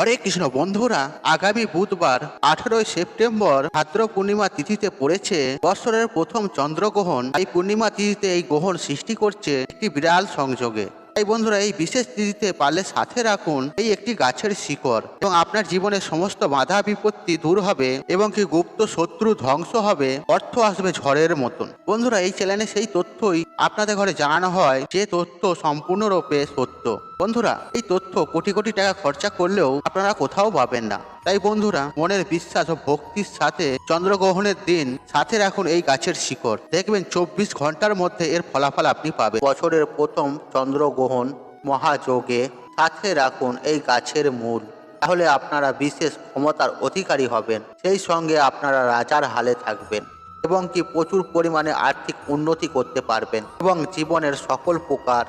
হরে কৃষ্ণ, বন্ধুরা, আগামী বুধবার, আঠারোই সেপ্টেম্বর, ভাদ্র পূর্ণিমা তিথিতে পড়েছে বৎসরের প্রথম চন্দ্রগ্রহণ। এই পূর্ণিমা তিথিতে এই গ্রহণ সৃষ্টি করছে একটি বিরাল সংযোগে। তাই বন্ধুরা, এই বিশেষ তিথিতে পারলে সাথে রাখুন এই একটি গাছের শিকড় এবং আপনার জীবনের সমস্ত বাধা বিপত্তি দূর হবে এবং কি গুপ্ত শত্রু ধ্বংস হবে, অর্থ আসবে ঝড়ের মতন। বন্ধুরা, এই চ্যানেলে সেই তথ্যই আপনাদের ঘরে জানানো হয়, যে তথ্য সম্পূর্ণরূপে সত্য। বন্ধুরা, এই তথ্য কোটি কোটি টাকা খরচা করলেও আপনারা কোথাও পাবেন না। তাই বন্ধুরা, মনের বিশ্বাস ও ভক্তির সাথে চন্দ্রগ্রহণের দিন সাথে রাখুন এই গাছের শিকড়। দেখবেন চব্বিশ ঘণ্টার মধ্যে এর ফলাফল আপনি পাবেন। বছরের প্রথম চন্দ্রগ্রহণ মহাযোগে সাথে রাখুন এই গাছের মূল। তাহলে আপনারা বিশেষ ক্ষমতার অধিকারী হবেন, সেই সঙ্গে আপনারা রাজার হালে থাকবেন এবং কি প্রচুর পরিমাণে আর্থিক উন্নতি করতে পারবেন এবং জীবনের সকল প্রকার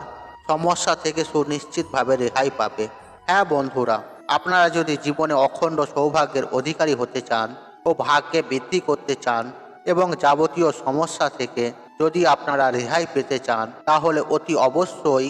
সমস্যা থেকে সুনিশ্চিতভাবে রেহাই পাবে। হ্যাঁ বন্ধুরা, আপনারা যদি জীবনে অখণ্ড সৌভাগ্যের অধিকারী হতে চান ও ভাগ্যে বৃদ্ধি করতে চান এবং যাবতীয় সমস্যা থেকে যদি আপনারা রেহাই পেতে চান, তাহলে অতি অবশ্যই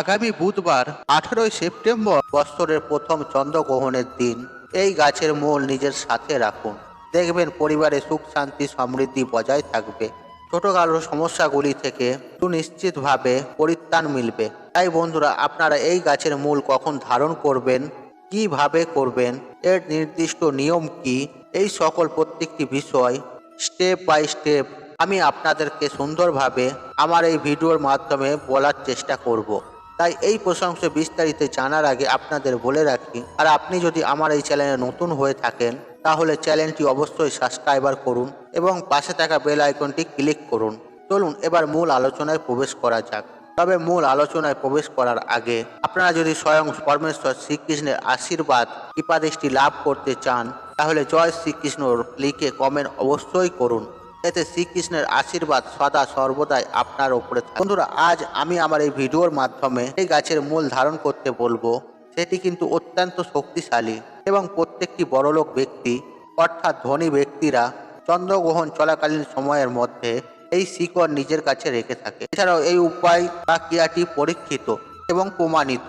আগামী বুধবার, আঠেরোই সেপ্টেম্বর বৎসরের প্রথম চন্দ্রগ্রহণের দিন এই গাছের মূল নিজের সাথে রাখুন। দেখবেন পরিবারে সুখ, শান্তি, সমৃদ্ধি বজায় থাকবে। ছোটখাটো সমস্যাগুলি থেকে সুনিশ্চিতভাবে পরিত্রাণ মিলবে তাই বন্ধুরা, আপনারা এই গাছের মূল কখন ধারণ করবেন, কীভাবে করবেন, এর নির্দিষ্ট নিয়ম কি, এই সকল প্রত্যেকটি বিষয় স্টেপ বাই স্টেপ আমি আপনাদেরকে সুন্দরভাবে আমার এই ভিডিওর মাধ্যমে বলার চেষ্টা করব। তাই এই প্রশংসা বিস্তারিত জানার আগে আপনাদের বলে রাখি, আর আপনি যদি আমার এই চ্যানেলে নতুন হয়ে থাকেন তাহলে চ্যানেলটি অবশ্যই সাবস্ক্রাইবার করুন এবং পাশে থাকা বেল আইকনটি ক্লিক করুন। চলুন এবার মূল আলোচনায় প্রবেশ করা যাক। তবে মূল আলোচনায় প্রবেশ করার আগে আপনারা যদি স্বয়ং পরমেশ্বর শ্রীকৃষ্ণের আশীর্বাদ কৃপাদৃষ্টি লাভ করতে চান, তাহলে জয় শ্রীকৃষ্ণ লিখে কমেন্ট অবশ্যই করুন। এতে শ্রীকৃষ্ণের আশীর্বাদ সদা সর্বদাই আপনার থাকে। বন্ধুরা, আজ আমি আমার এই ভিডিওর মাধ্যমে এই গাছের মূল ধারণ করতে বলব। সেটি কিন্তু অত্যন্ত শক্তিশালী। এবং প্রত্যেকটি বড়লোক ব্যক্তি, অর্থাৎ ধনী ব্যক্তিরা, চন্দ্রগ্রহণ চলাকালীন সময়ের মধ্যে এই শিকড় নিজের কাছে রেখে থাকে। এছাড়াও এই উপায় বা ক্রিয়াটি পরীক্ষিত এবং প্রমাণিত।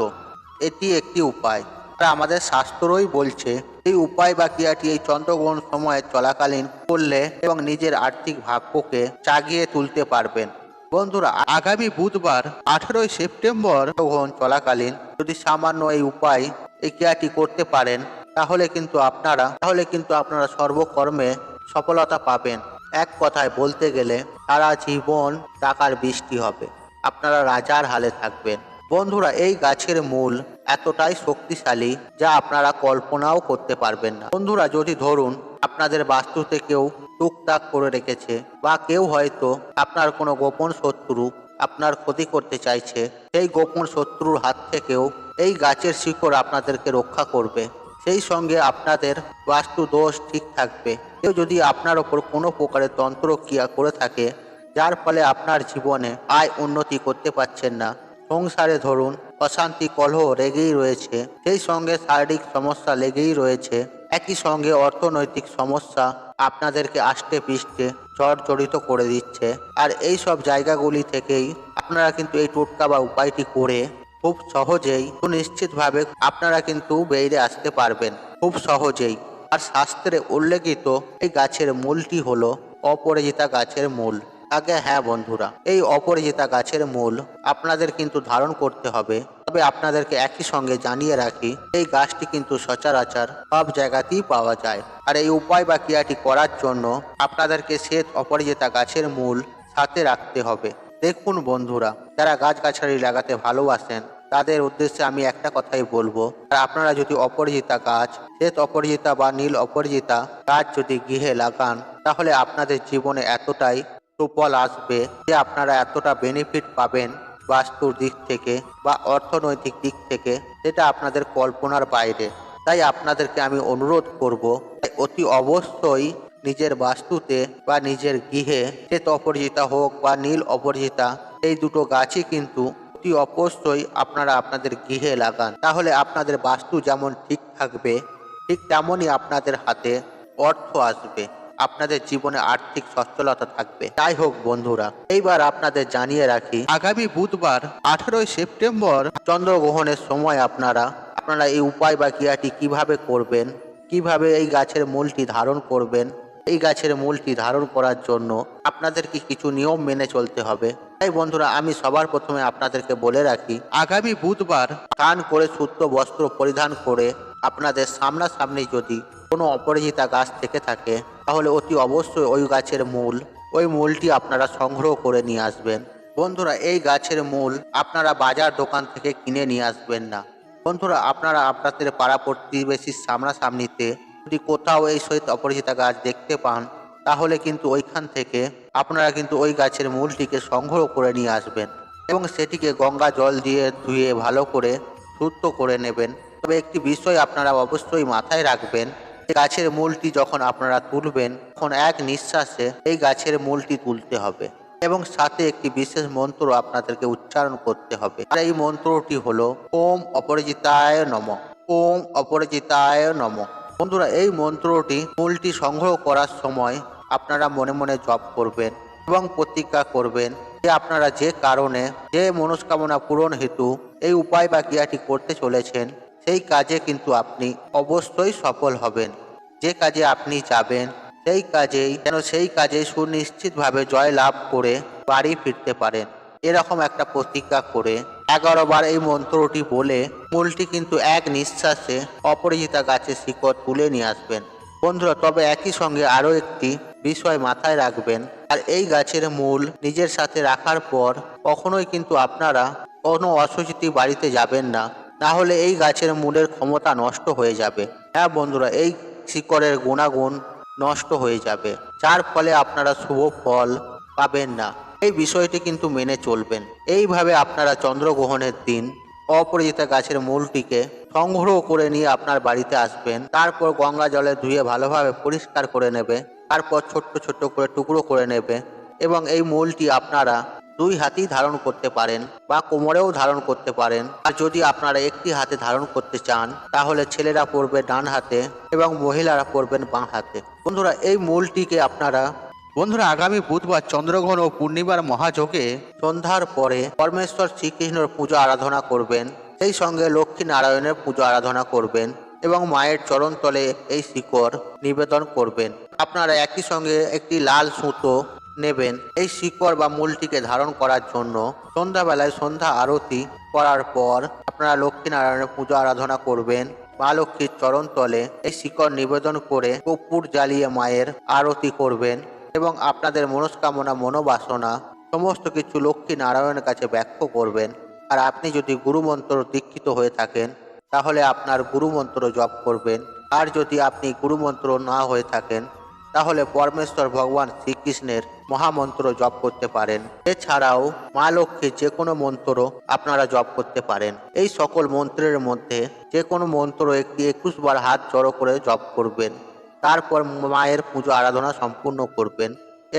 এটি একটি উপায়। আর আমাদের শাস্ত্রই বলছে, এই উপায় বা ক্রিয়াটি এই চন্দ্রগ্রহণ সময়ে চলাকালীন করলে এবং নিজের আর্থিক ভাগ্যকে জাগিয়ে তুলতে পারবেন। বন্ধুরা, আগামী বুধবার, আঠেরোই সেপ্টেম্বর গ্রহণ চলাকালীন যদি সামান্য এই উপায় এই ক্রিয়াটি করতে পারেন তাহলে কিন্তু আপনারা, তাহলে কিন্তু আপনারা সর্বকর্মে সফলতা পাবেন। এক কথায় বলতে গেলে, সারা জীবন টাকার বৃষ্টি হবে। আপনারা রাজার হালে থাকবেন। বন্ধুরা, এই গাছের মূল এতটাই শক্তিশালী যা আপনারা কল্পনাও করতে পারবেন না। বন্ধুরা, যদি ধরুন, আপনাদের বাস্তুতে কেউ টুকটাক করে রেখেছে, বা কেউ হয়তো আপনার কোনো গোপন শত্রু আপনার ক্ষতি করতে চাইছে, সেই গোপন শত্রুর হাত থেকেও এই গাছের শিকড় আপনাদেরকে রক্ষা করবে। সেই সঙ্গে আপনাদের বাস্তু দোষ ঠিক থাকবে। কেউ যদি আপনার ওপর কোনো প্রকারের তন্ত্র ক্রিয়া করে থাকে, যার ফলে আপনার জীবনে আয় উন্নতি করতে পারছেন না। সংসারে ধরুন, অশান্তি, কলহ লেগেই রয়েছে, সেই সঙ্গে শারীরিক সমস্যা লেগেই রয়েছে, একই সঙ্গে অর্থনৈতিক সমস্যা আপনাদেরকে আষ্টে পিষ্টে জর্জরিত করে দিচ্ছে। আর এই সব জায়গাগুলি থেকেই আপনারা কিন্তু এই টোটকা বা উপায়টি করে খুব সহজেই সুনিশ্চিতভাবে আপনারা কিন্তু বেরিয়ে আসতে পারবেন, খুব সহজেই। আর শাস্ত্রে উল্লেখিত এই গাছের মূলটি হলো অপরাজিতা গাছের মূল। আগে হ্যাঁ বন্ধুরা, এই অপরাজিতা গাছের মূল আপনাদের কিন্তু ধারণ করতে হবে। তবে আপনাদেরকে একই সঙ্গে জানিয়ে রাখি, এই গাছটি কিন্তু সচরাচর সব জায়গাতেই পাওয়া যায়। আর এই উপায় বা ক্রিয়াটি করার জন্য আপনাদেরকে শ্বেত অপরাজিতা গাছের মূল সাথে রাখতে হবে। দেখুন বন্ধুরা, যারা গাছগাছালি লাগাতে ভালোবাসেন তাদের উদ্দেশ্যে আমি একটা কথাই বলব। আর আপনারা যদি অপরাজিতা গাছ, শ্বেত অপরাজিতা বা নীল অপরাজিতা গাছ যদি গৃহে লাগান, তাহলে আপনাদের জীবনে এতটাই সুফল আসবে যে আপনারা এতটা বেনিফিট পাবেন বাস্তুর দিক থেকে বা অর্থনৈতিক দিক থেকে, সেটা আপনাদের কল্পনার বাইরে। তাই আপনাদেরকে আমি অনুরোধ করব অতি অবশ্যই নিজের বাস্তুতে বা নিজের গৃহে শ্বেত অপরাজিতা হোক বা নীল অপরাজিতা এই দুটো গাছই কিন্তু অতি অবশ্যই আপনারা আপনাদের গৃহে লাগান। তাহলে আপনাদের বাস্তু যেমন ঠিক থাকবে, ঠিক তেমনই আপনাদের হাতে অর্থ আসবে। আপনাদের জীবনে আর্থিক সচ্ছলতা থাকবে। যাই হোক বন্ধুরা, এইবার আপনাদের জানিয়ে রাখি, আগামী বুধবার আঠারোই সেপ্টেম্বর চন্দ্রগ্রহণের সময় আপনারা আপনারা এই উপায় বা ক্রিয়াটি কীভাবে করবেন, কীভাবে এই গাছের মূলটি ধারণ করবেন, এই গাছের মূলটি ধারণ করার জন্য আপনাদেরকে কিছু নিয়ম মেনে চলতে হবে। তাই বন্ধুরা, আমি সবার প্রথমে আপনাদেরকে বলে রাখি, আগামী বুধবার স্নান করে শুদ্ধ বস্ত্র পরিধান করে আপনাদের সামনাসামনি যদি কোনো অপরাজিতা গাছ থেকে থাকে, তাহলে অতি অবশ্যই ওই গাছের মূল, ওই মূলটি আপনারা সংগ্রহ করে নিয়ে আসবেন। বন্ধুরা, এই গাছের মূল আপনারা বাজার দোকান থেকে কিনে নিয়ে আসবেন না। বন্ধুরা, আপনারা আপনাদের পাড়া প্রতিবেশীর সামনাসামনিতে যদি কোথাও এই সহিত অপরিচিতা গাছ দেখতে পান তাহলে কিন্তু ওইখান থেকে আপনারা কিন্তু ওই গাছের মূলটিকে সংগ্রহ করে নিয়ে আসবেন এবং সেটিকে গঙ্গা জল দিয়ে ধুয়ে ভালো করে শুদ্ধ করে নেবেন। তবে একটি বিষয় আপনারা অবশ্যই মাথায় রাখবেন গাছের মূলটি যখন আপনারা তুলবেন, তখন এক নিঃশ্বাসে এই গাছের মূলটি তুলতে হবে এবং সাথে একটি বিশেষ মন্ত্র আপনাদেরকে উচ্চারণ করতে হবে। আর এই মন্ত্রটি হলো, ওম অপরাজিতায় নম। ওম অপরাজিতায় নম। বন্ধুরা, এই মন্ত্রটি মূলটি সংগ্রহ করার সময় আপনারা মনে মনে জপ করবেন এবং প্রতিজ্ঞা করবেন যে আপনারা যে কারণে যে মনস্কামনা পূরণ হেতু এই উপায় বা ক্রিয়াটি করতে চলেছেন, সেই কাজে কিন্তু আপনি অবশ্যই সফল হবেন। যে কাজে আপনি যাবেন, সেই কাজেই যেন সেই কাজে সুনিশ্চিতভাবে জয় লাভ করে বাড়ি ফিরতে পারেন। এরকম একটা প্রতিজ্ঞা করে এগারো বার এই মন্ত্রটি বলে মূলটি কিন্তু এক নিঃশ্বাসে অপরাজিতা গাছের শিকড় তুলে নিয়ে আসবেন। বন্ধুরা, তবে একই সঙ্গে আরও একটি বিষয় মাথায় রাখবেন। আর এই গাছের মূল নিজের সাথে রাখার পর কখনোই কিন্তু আপনারা কোনো অসুচিতি বাড়িতে যাবেন না। না হলে এই গাছের মূলের ক্ষমতা নষ্ট হয়ে যাবে। হ্যাঁ বন্ধুরা, এই শিকড়ের গুণাগুণ নষ্ট হয়ে যাবে। যার ফলে আপনারা শুভ ফল পাবেন না। এই বিষয়টি কিন্তু মেনে চলবেন। এইভাবে আপনারা চন্দ্রগ্রহণের দিন অপরাজিতা গাছের মূলটিকে সংগ্রহ করে নিয়ে আপনার বাড়িতে আসবেন। তারপর গঙ্গা জলে ধুয়ে ভালোভাবে পরিষ্কার করে নেবে। তারপর ছোট্ট ছোট্ট করে টুকরো করে নেবে এবং এই মূলটি আপনারা দুই হাতেই ধারণ করতে পারেন বা কোমরেও ধারণ করতে পারেন। আর যদি আপনারা একটি হাতে ধারণ করতে চান, তাহলে ছেলেরা পড়বে ডান হাতে এবং মহিলারা পড়বেন বাঁ হাতে। বন্ধুরা, এই মূলটিকে আপনারা বন্ধুরা, আগামী বুধবার চন্দ্রগ্রহণ ও পূর্ণিমার মহাযোগে সন্ধ্যার পরে পরমেশ্বর শ্রীকৃষ্ণের পুজো আরাধনা করবেন। সেই সঙ্গে লক্ষ্মী নারায়ণের পুজো আরাধনা করবেন এবং মায়ের চরণতলে এই শিকড় নিবেদন করবেন। আপনারা একই সঙ্গে একটি লাল সুতো নেবেন। এই শিকড় বা মূলটিকে ধারণ করার জন্য সন্ধ্যাবেলায় সন্ধ্যা আরতি করার পর আপনারা লক্ষ্মী নারায়ণের পুজো আরাধনা করবেন। মা লক্ষ্মীর চরণ তলে এই শিকড় নিবেদন করে কর্পূর জ্বালিয়ে মায়ের আরতি করবেন। এবং আপনাদের মনস্কামনা, মনোবাসনা সমস্ত কিছু লক্ষ্মী নারায়ণের কাছে ব্যক্ত করবেন। আর আপনি যদি গুরুমন্ত্র দীক্ষিত হয়ে থাকেন, তাহলে আপনার গুরুমন্ত্র জপ করবেন। আর যদি আপনি গুরুমন্ত্র না হয়ে থাকেন, তাহলে পরমেশ্বর ভগবান শ্রীকৃষ্ণের মহামন্ত্র জপ করতে পারেন। এছাড়াও মা লক্ষ্মীর যে কোনো মন্ত্র আপনারা জপ করতে পারেন। এই সকল মন্ত্রের মধ্যে যে কোনো মন্ত্র একটি একুশ বার হাত জড়ো করে জপ করবেন। তারপর মায়ের পুজো আরাধনা সম্পূর্ণ করবেন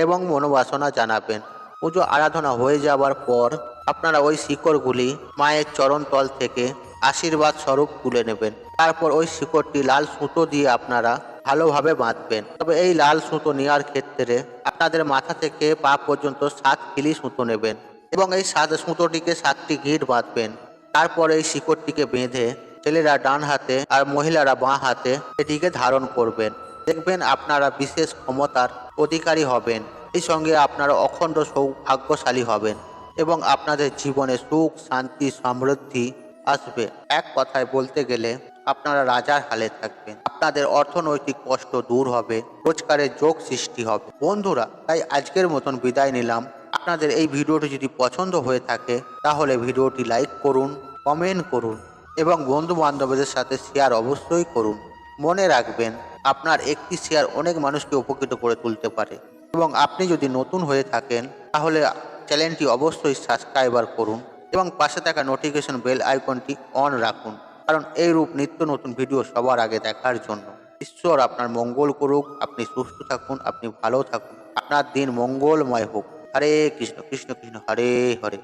এবং মনোবাসনা জানাবেন। পুজো আরাধনা হয়ে যাওয়ার পর আপনারা ওই শিকড়গুলি মায়ের চরণ তল থেকে আশীর্বাদ স্বরূপ তুলে নেবেন। তারপর ওই শিকড়টি লাল সুতো দিয়ে আপনারা ভালোভাবে বাঁধবেন। তবে এই লাল সুতো নেওয়ার ক্ষেত্রে আপনাদের মাথা থেকে পা পর্যন্ত সাত কিলি সুতো নেবেন এবং এই সাত সুতোটিকে সাতটি গিট বাঁধবেন। তারপর এই শিকড়টিকে বেঁধে ছেলেরা ডান হাতে আর মহিলারা বাঁ হাতে এটিকে ধারণ করবেন। দেখবেন আপনারা বিশেষ ক্ষমতার অধিকারী হবেন। এই সঙ্গে আপনারা অখণ্ড সৌভাগ্যশালী হবেন এবং আপনাদের জীবনে সুখ, শান্তি, সমৃদ্ধি আসবে। এক কথায় বলতে গেলে আপনারা রাজার হালে থাকবেন। আপনাদের অর্থনৈতিক কষ্ট দূর হবে, রোজগারের যোগ সৃষ্টি হবে। বন্ধুরা, তাই আজকের মতন বিদায় নিলাম। আপনাদের এই ভিডিওটি যদি পছন্দ হয়ে থাকে, তাহলে ভিডিওটি লাইক করুন, কমেন্ট করুন এবং বন্ধু বান্ধবদের সাথে শেয়ার অবশ্যই করুন। মনে রাখবেন আপনার একটি শেয়ার অনেক মানুষকে উপকৃত করে তুলতে পারে। এবং আপনি যদি নতুন হয়ে থাকেন, তাহলে চ্যানেলটি অবশ্যই সাবস্ক্রাইবার করুন এবং পাশে থাকা নোটিফিকেশন বেল আইকনটি অন রাখুন। কারণ এই রূপ নিত্য নতুন ভিডিও সবার আগে দেখার জন্য। ঈশ্বর আপনার মঙ্গল করুক, আপনি সুস্থ থাকুন, আপনি ভালো থাকুন। আপনার দিন মঙ্গলময় হোক। হরে কৃষ্ণ কৃষ্ণ কৃষ্ণ, হরে হরে।